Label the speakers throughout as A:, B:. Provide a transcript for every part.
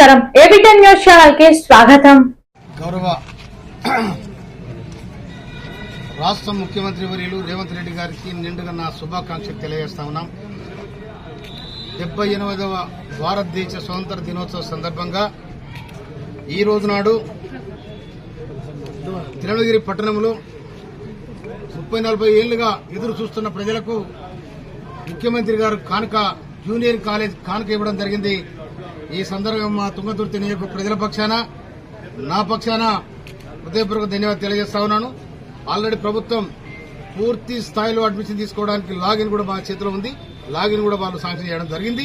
A: నమస్కారం. ఏబిటెన్ న్యూస్ ఛానల్కి స్వాగతం.
B: గౌరవ రాష్ట్ర ముఖ్యమంత్రి వర్యులు రేవంత్ రెడ్డి గారికి నిండుగా నా శుభాకాంక్షలు తెలియజేస్తా ఉన్నాం. డెబ్బై ఎనిమిదవ భారతదేశ స్వతంత్ర దినోత్సవ సందర్భంగా ఈ రోజు నాడు తిరుమలగిరి పట్టణంలో ముప్పై నలభై ఏళ్ళుగా ఎదురు చూస్తున్న ప్రజలకు ముఖ్యమంత్రి గారు కానుక జూనియర్ కాలేజ్ కానుక ఇవ్వడం జరిగింది. ఈ సందర్భంగా మా తుంగతుర్తి నియోజక ప్రజల పక్షాన నా పక్షాన హృదయపూర్వక ధన్యవాదాలు తెలియజేస్తా ఉన్నాను. ఆల్రెడీ ప్రభుత్వం పూర్తి స్థాయిలో అడ్మిషన్ తీసుకోవడానికి లాగిన్ కూడా మా చేతిలో ఉంది. లాగిన్ కూడా వాళ్ళు శాంక్షన్ చేయడం జరిగింది.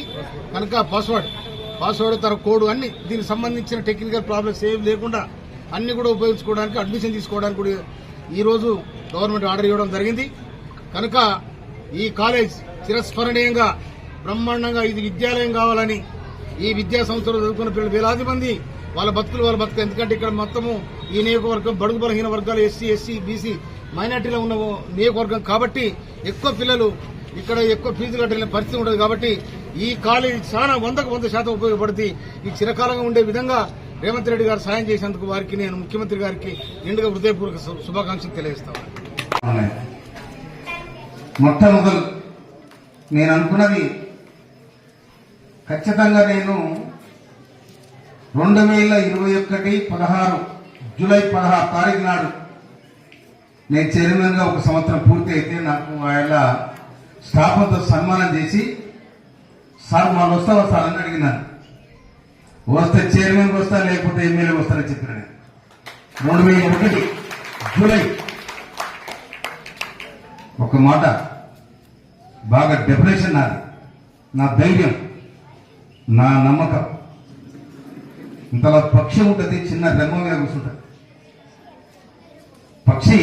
B: కనుక పాస్వర్డ్ పాస్వర్డ్ తర కోడ్ అన్ని దీనికి సంబంధించిన టెక్నికల్ ప్రాబ్లమ్స్ ఏం లేకుండా అన్ని కూడా ఉపయోగించుకోవడానికి అడ్మిషన్ తీసుకోవడానికి కూడా ఈరోజు గవర్నమెంట్ ఆర్డర్ ఇవ్వడం జరిగింది. కనుక ఈ కాలేజ్ చిరస్మరణీయంగా బ్రహ్మాండంగా ఇది విద్యాలయం కావాలని ఈ విద్యా సంస్థలో చదువుకున్న పిల్లలు వేలాది మంది వాళ్ళ బతుకులు వాళ్ళ బతుకు ఎందుకంటే ఇక్కడ మొత్తము ఈ నియోజకవర్గం బడుగు బలహీన వర్గాలు ఎస్సీ ఎస్సీ బీసీ మైనార్టీలో ఉన్న నియోజకవర్గం. కాబట్టి ఎక్కువ పిల్లలు ఇక్కడ ఎక్కువ ఫీజులు కట్టిన పరిస్థితి ఉండదు. కాబట్టి ఈ కాలేజీ చాలా వందకు వంద శాతం ఉపయోగపడుతుంది. ఈ చిరకాలంగా ఉండే విధంగా రేవంత్ రెడ్డి గారు సాయం చేసేందుకు వారికి నేను ముఖ్యమంత్రి గారికి నిండుగా హృదయపూర్వక శుభాకాంక్షలు తెలియజేస్తాను
C: మొట్టమొదలు నేను అనుకున్నది ఖచ్చితంగా నేను రెండు వేల ఇరవై ఒకటి పదహారు జూలై పదహారు తారీఖు నాడు నేను చైర్మన్గా ఒక సంవత్సరం పూర్తి అయితే నాకు ఆయన స్టాఫ్తో సన్మానం చేసి సార్ వాళ్ళు వస్తావా సార్ అని అడిగినాను. వస్తే చైర్మన్ వస్తా లేకపోతే ఎమ్మెల్యే వస్తారని చెప్పిన రెండు వేల ఒకటి జూలై. ఒక మాట బాగా డెప్రెషన్ నాది. నా ధైర్యం. నా నమ్మకం. ఇంతలా పక్షి ఉంటుంది చిన్న రెమ్మ మీద కూర్చుంటుంది పక్షి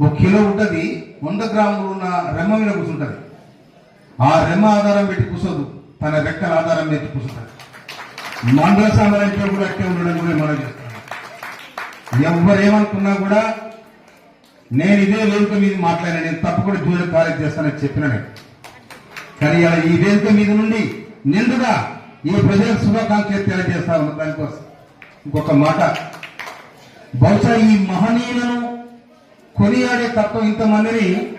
C: ఒక కిలో ఉంటుంది వంద గ్రాములు ఉన్న రెమ్మ మీద కూర్చుంటుంది. ఆ రెమ్మ ఆధారం పెట్టి కూర్చోదు తన రెక్కల ఆధారం పెట్టి కూర్చుంటుంది మండల సామ్రాజ్యం కూడా అట్టే ఉండడం కూడా మనం చేస్తున్నాం ఎవరేమనుకున్నా కూడా నేను ఇదే వేదిక మీద మాట్లాడాను నేను తప్పకుండా జూనియర్ ఖాళీ చేస్తానని చెప్పిన నేను. కానీ ఇలా ఈ వేదిక మీద నుండి నిండుగా ఈ ప్రజల శుభాకాంక్షలు తెలియజేస్తా ఉన్న దానికోసం. ఇంకొక మాట. బహుశా ఈ మహనీయులను కొనియాడే తత్వం ఇంతమందిని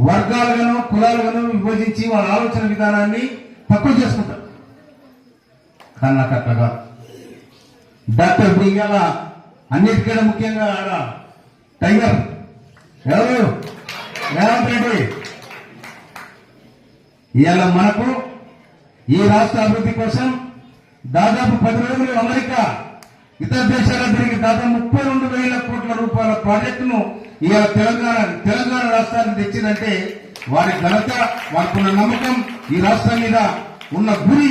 C: వర్గాలుగాను కులాలుగాను విభజించి వాళ్ళ ఆలోచన విధానాన్ని తక్కువ చేసుకుంటారు. కానీ నాకు అట్లా డాక్టర్ ఇప్పుడు ఇవాళ అన్నిటికన్నా ముఖ్యంగా ఆడ టైగర్. ఎవరు? రేవంత్ రెడ్డి. ఇవాళ మనకు ఈ రాష్ట్ర అభివృద్ధి కోసం దాదాపు పది రోజులు అమెరికా ఇతర దేశాల తిరిగి దాదాపు ముప్పై రెండు వేల కోట్ల రూపాయల ప్రాజెక్టును ఇవాళ తెలంగాణ తెలంగాణ రాష్ట్రానికి తెచ్చిందంటే వారి ఘనత వారికి నమ్మకం ఈ రాష్ట్రం మీద ఉన్న గురి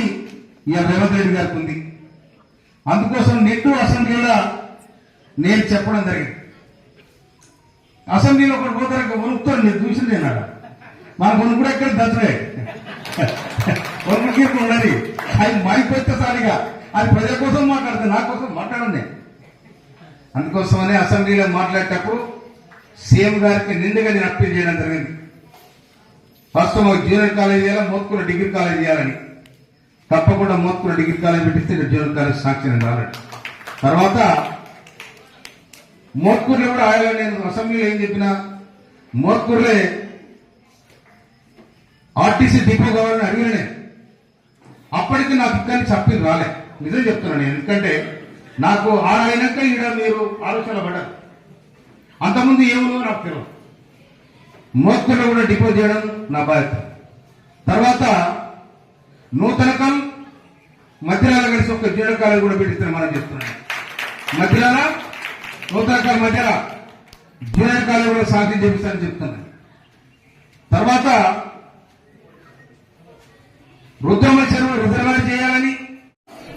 C: ఇవాళ రేవంత్ రెడ్డి గారికి ఉంది. అందుకోసం నెట్టు అసెంబ్లీలో నేను చెప్పడం జరిగింది. అసెంబ్లీలో ఒకటి పోతారు వణుకుతారు నేను చూసింది నాడు. మన వణుకు కూడా ఎక్కడ దసరే వణుకు ఉన్నది. అది మారిపోతే అది ప్రజల కోసం మాట్లాడుతుంది నా కోసం మాట్లాడండి. అందుకోసమనే అసెంబ్లీలో మాట్లాడేటప్పుడు సీఎం గారికి నిండుగా నేను అప్పీల్ చేయడం జరిగింది. ఫస్ట్ మాకు జూనియర్ కాలేజ్ చేయాలి మోత్కూర డిగ్రీ కాలేజ్ చేయాలని. తప్పకుండా మోత్కూర డిగ్రీ కాలేజ్ పెట్టిస్తే జూనియర్ కాలేజ్ సాక్షి రాలండి తర్వాత మోత్కూరులో కూడా ఆయన నేను అసెంబ్లీలో ఏం చెప్పినా మోత్కూరులే ఆర్టీసీ డిపో కావాలని అడిగిన నేను. అప్పటికి నాకు ఇక్కడ చెప్పి రాలే. నిజం చెప్తున్నాను నేను. ఎందుకంటే నాకు ఆడైనాక ఈడ మీరు ఆలోచన పడారు అంతకుముందు ఏమో నాకు తెలియదు మోత్కూరులో కూడా డిపోజ్ చేయడం నా బాధ్యత. తర్వాత నూతనకం మధ్యలాల కలిసి ఒక జీడకాలు కూడా పెట్టిస్తాను మనం చెప్తున్నాను. మధ్యలాల నూతనకాల మధ్యలో జీడకాలు కూడా సాధ్యం చేపిస్తానని చెప్తున్నాను. తర్వాత రుద్రమ చెరువు రిజర్వాయర్ చేయాలని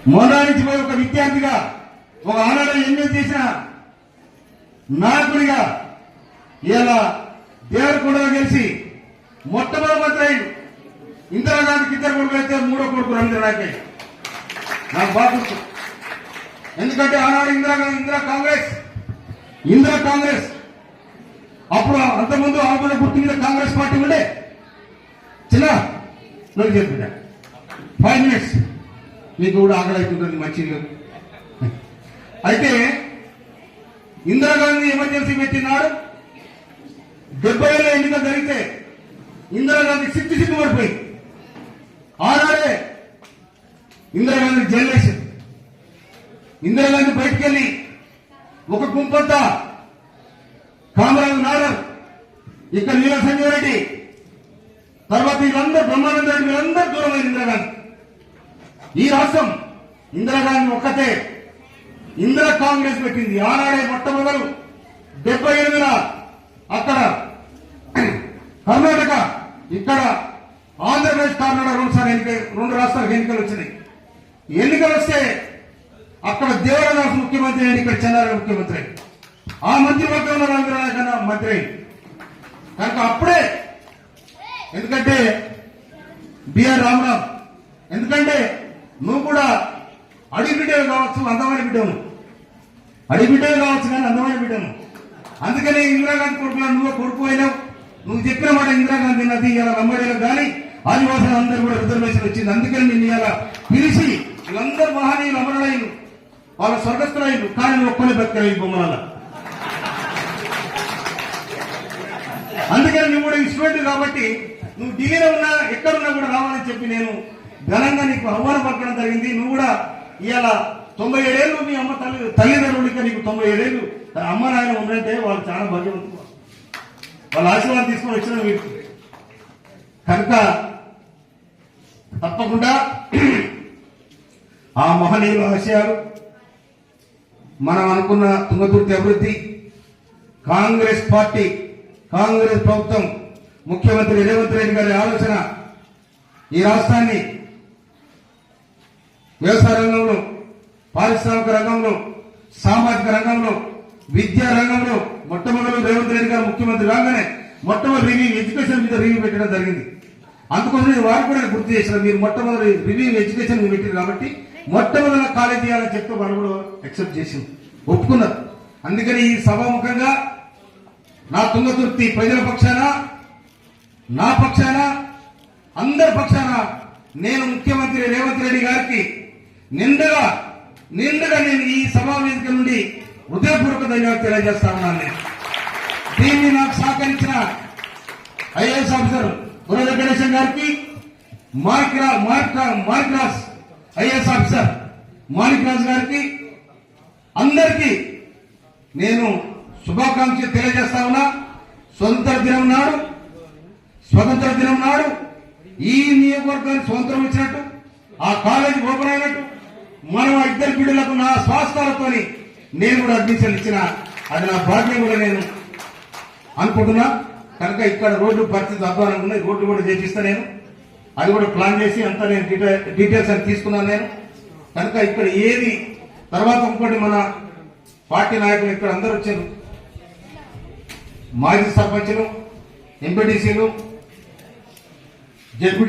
C: మోనా ఒక విద్యార్థిగా ఒక ఆనాడు ఎన్నో చేసిన నాయకుడిగా ఇలా దేవరకొండలో గెలిచి మొట్టమొదటి అయింది ఇందిరాగాంధీకి ఇద్దరు కొడుకు అయితే మూడో కొడుకు రండి నాకే. నాకు బాగా ఎందుకంటే ఆనాడు ఇందిరాగాంధీ ఇందిరా కాంగ్రెస్ ఇందిరా కాంగ్రెస్. అప్పుడు అంతకుముందు ఆమె గుర్తు మీద కాంగ్రెస్ పార్టీ ఉండే. చిన్న నువ్వు చెప్పిన ఫైవ్ మినిట్స్ మీకు కూడా ఆకలి అవుతుంటుంది మంచి అయితే ఇందిరాగాంధీ ఎమర్జెన్సీ పెట్టినాడు డెబ్బై ఏళ్ళ ఎన్నికలు జరిగితే ఇందిరాగాంధీ సిట్టు సిట్టు పడిపోయింది ఆనాడే ఇందిరాగాంధీ జనరేషన్ ఇందిరాగాంధీ బయటికి వెళ్ళి ఒక గుంపంతా కామరాజు నాగర్ ఇక్కడ నీల సంజయ్ రెడ్డి తర్వాత వీళ్ళందరూ బ్రహ్మానంద రెడ్డి వీళ్ళందరూ దూరమైన ఇందిరాగాంధీ ఈ రాష్ట్రం ఇందిరాగాంధీ ఒక్కతే. ఇందిరా కాంగ్రెస్ పెట్టింది. ఆనాడే మొట్టమొదలు డెబ్బై ఎనిమిదిన అక్కడ కర్ణాటక ఇక్కడ ఆంధ్రప్రదేశ్ కర్ణాటక రెండు సార్లు ఎన్నిక రెండు రాష్ట్రాలకు ఎన్నికలు వచ్చినాయి. ఎన్నికలు వస్తే అక్కడ దేవరదాస్ ముఖ్యమంత్రి అయ్యాడు ఇక్కడ చంద్రబాబు ముఖ్యమంత్రి ఆ మంత్రివర్గంలో రంగనాయకన్న మంత్రి కనుక అప్పుడే ఎందుకంటే బిఆర్ రామరావు ఎందుకంటే నువ్వు కూడా అడిగి కావచ్చు అందమైన బిడ్డను అడిగి కావచ్చు కానీ అందమైన బిడ్డను అందుకనే ఇందిరాగాంధీ కొడుకులా నువ్వు కొడుకు అయినావు. నువ్వు చెప్పిన మాట ఇందిరాగాంధీ నది ఇలా నమ్మడేలా కానీ ఆదివాసులు అందరూ కూడా రిజర్వేషన్ వచ్చింది. అందుకని నిన్ను ఇలా పిలిచి వీళ్ళందరూ మహనీయులు అమరులైన వాళ్ళ స్వర్గస్థులైన కానీ ఒక్కనే బతికాయి బొమ్మల అందుకని నువ్వు కూడా ఇన్స్ట్రుమెంట్ కాబట్టి నువ్వు ఢిల్లీలో ఉన్నా ఎక్కడున్నా కూడా రావాలని చెప్పి నేను ఘనంగా నీకు ఆహ్వానం పలకడం జరిగింది. నువ్వు కూడా ఇవాళ తొంభై ఏడేళ్ళు మీ అమ్మ తల్లి తల్లిదండ్రులకి నీకు తొంభై ఏడేళ్ళు అమ్మ నాయన ఉందంటే వాళ్ళు చాలా భాగ్యవంతులు వాళ్ళ ఆశీర్వాదం తీసుకొని వచ్చిన మీకు కనుక తప్పకుండా ఆ మహనీయుల ఆశయాలు మనం అనుకున్న తుంగతుర్తి అభివృద్ధి కాంగ్రెస్ పార్టీ కాంగ్రెస్ ప్రభుత్వం ముఖ్యమంత్రి రేవంత్ రెడ్డి గారి ఆలోచన ఈ రాష్ట్రాన్ని వ్యవసాయ రంగంలో పారిశ్రామిక రంగంలో సామాజిక రంగంలో విద్యా రంగంలో మొట్టమొదటి రేవంత్ రెడ్డి గారు ముఖ్యమంత్రి రాగానే మొట్టమొదటి రివ్యూ ఎడ్యుకేషన్ మీద రివ్యూ పెట్టడం జరిగింది. అందుకోసం నేను వారు కూడా గుర్తు చేసిన మీరు మొట్టమొదటి రివ్యూ ఎడ్యుకేషన్ పెట్టింది కాబట్టి మొట్టమొదటి కాలేజ్ చేయాలని చెప్తే వాళ్ళు కూడా యాక్సెప్ట్ చేసింది. ఒప్పుకున్నారు. అందుకని ఈ సభాముఖంగా నా తుంగతుర్తి ప్రజల పక్షాన నా పక్షాన అందరి పక్షాన నేను ముఖ్యమంత్రి రేవంత్ రెడ్డి గారికి నిండుగా నిండుగా నేను ఈ సమావేశం నుండి హృదయపూర్వక ధన్యవాదాలు తెలియజేస్తా ఉన్నాను నేను. దీన్ని నాకు సహకరించిన ఐఏఎస్ ఆఫీసర్ బురద గణేశన్ గారికి మార్క్ రా- మార్క్ రా- ఐఏఎస్ ఆఫీసర్ మాణిక్ గారికి అందరికీ నేను శుభాకాంక్షలు తెలియజేస్తా ఉన్నా స్వతంత్ర దినం నాడు స్వతంత్ర దినం నాడు ఈ నియోజకవర్గానికి స్వతంత్రం ఇచ్చినట్టు ఆ కాలేజీ ఓపెన్ అయినట్టు మనం ఇద్దరు బిడ్డలకు నా స్వాస్థాలతో నేను కూడా అడ్మిషన్ ఇచ్చిన అది నా భాగ్యం కూడా నేను అనుకుంటున్నా. కనుక ఇక్కడ రోడ్డు పరిస్థితి అధ్వానంగా ఉన్నాయి రోడ్డు కూడా చేపిస్తా నేను. అది కూడా ప్లాన్ చేసి అంతా నేను డీటెయిల్స్ అని తీసుకున్నాను నేను. కనుక ఇక్కడ ఏది తర్వాత ఇంకోటి మన పార్టీ నాయకులు ఇక్కడ అందరూ వచ్చారు. మాజీ సర్పంచ్లు ఎంపీటీసీలు జడ్పీ